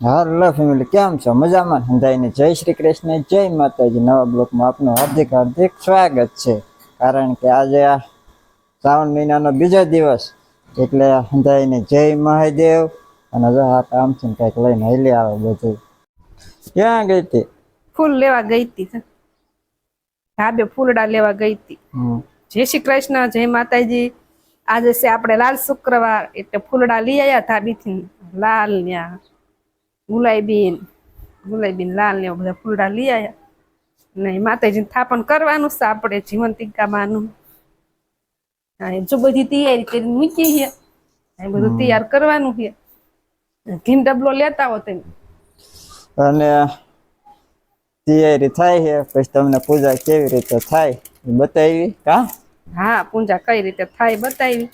હાલો family કેમ છો? મજામાં? સંધાઈને જય શ્રી કૃષ્ણ જય માતાજી. નવા બ્લોકમાં આપનું હાર્દિક હાર્દિક સ્વાગત છે. કારણ કે આજે આ શ્રાવણ મહિનાનો બીજો દિવસ એટલે સંધાઈને જય મહાદેવ. અને જો આ કામ છે કંઈક લઈને હેલી આવે બધું. ક્યાં ગઈ હતી? ફૂલ લેવા ગઈ હતી ધાબે ફૂલડા લેવા ગઈ હતી. જય શ્રી કૃષ્ણ જય માતાજી. આજે છે આપણે લાલ શુક્રવાર એટલે ફૂલડા લઈ આવ્યા ધાબીથી. લાલ ન્યા. ગુલાબી ગુલાબી લાલ ને બધા ફૂલડા લઈ આવ્યા ને માતાજીને થાપણ કરવાનું છે આપણે જીવંતિકામાંનું હા એ જો બધી તૈયારી કરીને મૂકી છે એ બધું તૈયાર કરવાનું છે. ઘીન ડબલો લેતા હો તમે અને તૈયારી થાય છે પછી તમને પૂજા કેવી રીતે થાય બતાવી કા? હા પૂજા કઈ રીતે થાય બતાવી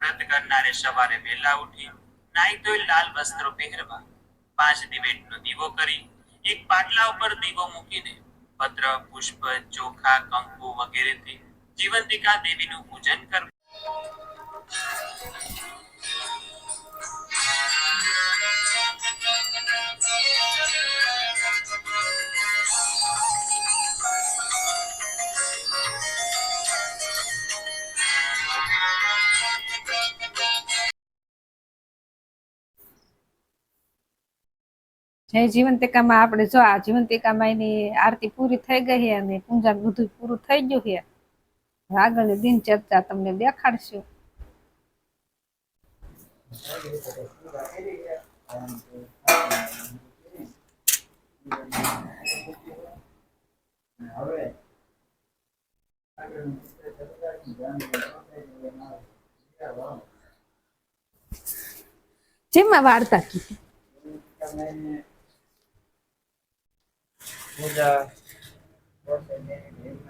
વ્રત કરનારે સવારે વહેલા ઉઠી નાઈ ધોઈ લાલ વસ્ત્રો પહેરવા. પાંચ દિવેટનો દીવો કરી, એક પાટલા ઉપર દીવો મૂકીને પત્ર, પુષ્પ, ચોખા, કંકુ વગેરેથી જીવંતિકા દેવીનું પૂજન કરવું જય જીવંતિકામાં આપણે જો આ જીવંતિકામાં એની આરતી પૂરી થઈ ગઈ છે અને પૂજા બધું પૂરું થઈ ગયું છે. આગળની દિનચર્યા તમને દેખાડશું. જેમાં વાર્તા કીધી. પૂજા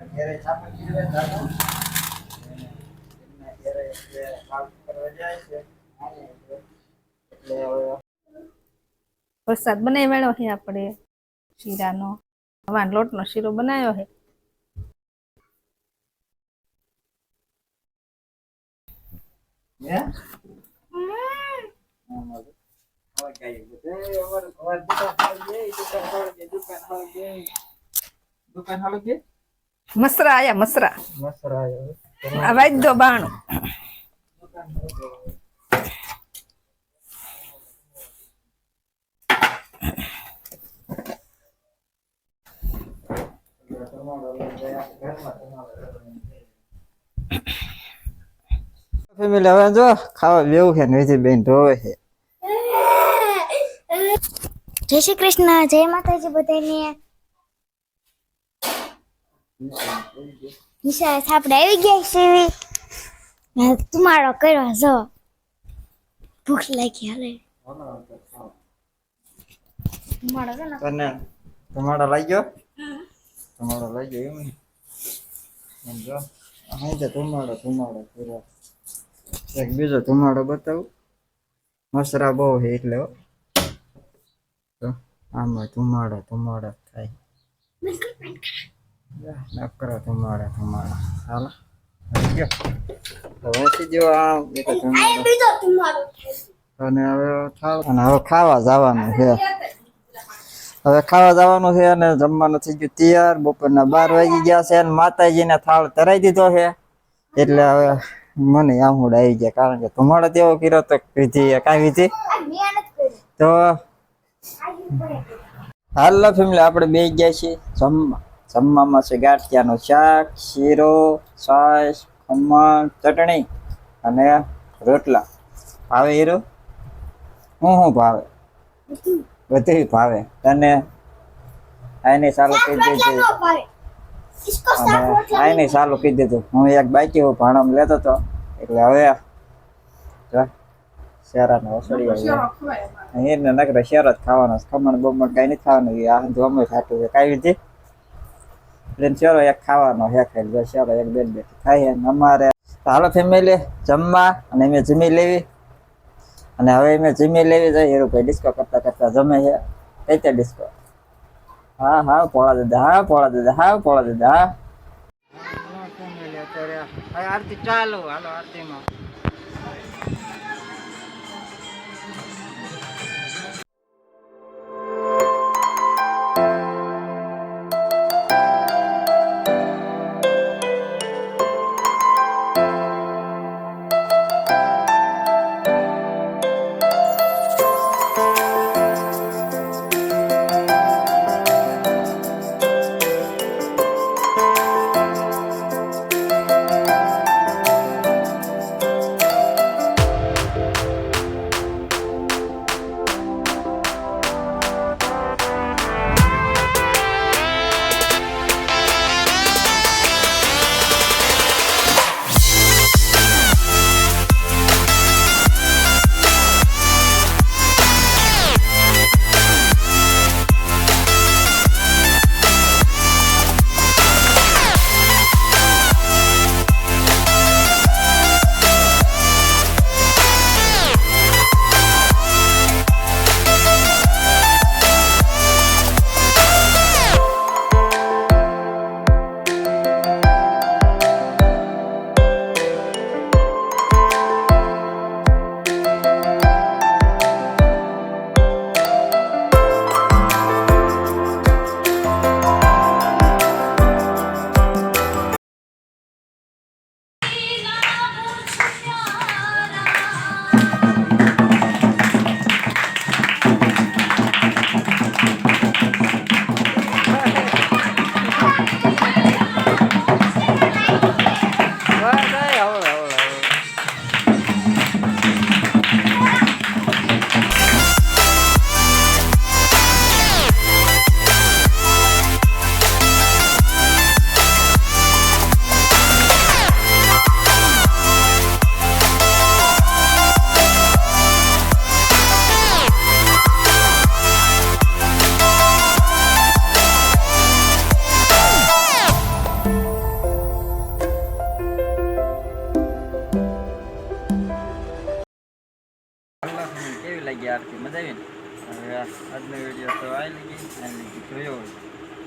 ઘરે છાપા કીધે દાદા એમના ઘરે જે કામ જાય છે એટલે વરસાદ બનાવી વાળ્યો છે આપણે શીરાનો હવાન લોટનો શીરો બનાવ્યો છે. હે? દુકાન હાલો કે મસરા આયા, મસરા. મસરા આ દો બાણું. ફેમિલી હવે જો ખાવા બેવું છે ને બેન ધોવે છે. જય શ્રી કૃષ્ણ, જય માતાજી બધાને. નિશા આપણે આવી ગયા છે ને તમારો કર્યો જો. ભૂખ લાગી હાલે. લઈ ગયો તને તમારો લાગ્યો? તમારો એમ ને? એમ જો. અહીં તો તમારો તમારો કર્યો. એક બીજો તમારો બતાવું. મસરા બહુ છે એટલે આમાં ધુમાડો ધુમાડો થાય. નકરો ધુમાડો ધુમાડો. હાલો ધુમાડો. બીજો તમારો અને હવે થાળ અને હવે ખાવા જવાનું છે. હવે ખાવા જવાનું છે અને જમવાનું થઈ ગયું તૈયાર. બપોરના બાર વાગી ગયા છે અને માતાજીને થાળ તરાઈ દીધો છે. એટલે હવે મને આમુડ આવી ગયા. કારણ કે ધુમાડો તેવો કર્યો તો વિધિ કાંઈ વિધિ તો હાલો ફેમિલી આપણે બે ગયા છીએ. જમવા જમવામાં છે ગાંઠિયાનું શાક શીરો છાશ ખમણ ચટણી અને રોટલા. ભાવે હીરો? હું શું ભાવે. બધું ભાવે. તને? આને સારું કહી દેજો. અને આને સારું કહી દેજો. હું એક બાકી હું ભાણમ લેતો હતો એટલે હવે શેરાને ઓસળી શેરો આવ્યા. ખવાય અમારે. એને નકરે શેર જ ખાવાનો. ખમણ બમણ કઈ નથી ખાવાનું. એ આ ધોમે ખાતું છે કાંઈ વિધિ એટલે શેરો એક ખાવાનો હે ખાઈ શેરો એક બેન બે ખાઈએ અમારે હાલો ફેમિલી જમવા અને અમે જમી લેવી. અને હવે અમે જમી લેવી જઈએ હીરુભાઈ ડિસ્કો કરતા કરતા જમે છે. કઈ ત્યાં ડિસ્કો હા હા પોળા દાદા હા પોળા દાદા હા પોળા દાદા હા. આરતી ચાલુ. હાલો આરતીમાં. મજા આવી ને હવે આજનો વીડિયો તો આવી ગઈ, આવી લીધી જોયો હોય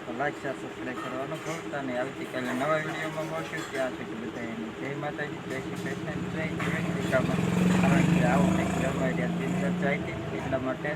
તો લાઈક શેર સબસ્ક્રાઈબ કરવાનું ભૂલતા નહીં. આવતીકાલે નવા વિડીયોમાં મળશું. ત્યાં સુધી બધા એની જય માતાજી, જય શ્રી કૃષ્ણ, જય શ્રી કારણ કે આવું કંઈક રમાડ્યા દિન ચર્ચા હતી એટલા માટે